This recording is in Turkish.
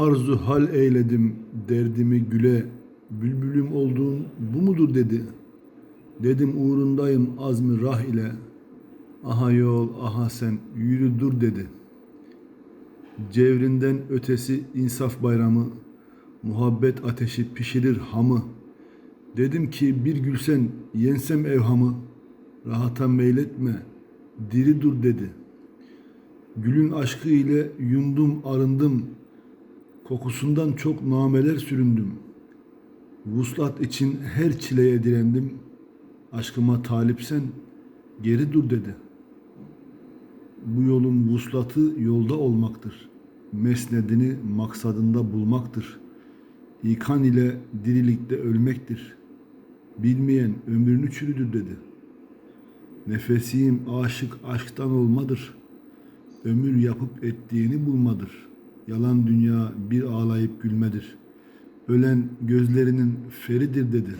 Arzu hal eyledim derdimi güle, bülbülüm olduğun bu mudur dedi. Dedim uğrundayım azmi rah ile, aha yol aha sen yürü dur dedi. Cevrinden ötesi insaf bayramı, muhabbet ateşi pişirir hamı. Dedim ki bir gülsen yensem evhamı, rahata meyletme, diri dur dedi. Gülün aşkı ile yundum arındım, kokusundan çok nameler süründüm. Vuslat için her çileye direndim, aşkıma talipsen geri dur dedi. Bu yolun vuslatı yolda olmaktır. Mesnedini maksadında bulmaktır. İkan ile dirilikte ölmektir. Bilmeyen ömrünü çürüdür dedi. Nefesiyim aşık aşktan olmadır. Ömür yapıp ettiğini bulmadır. Yalan dünya bir ağlayıp gülmedir. Ölen gözlerinin feridir dedi.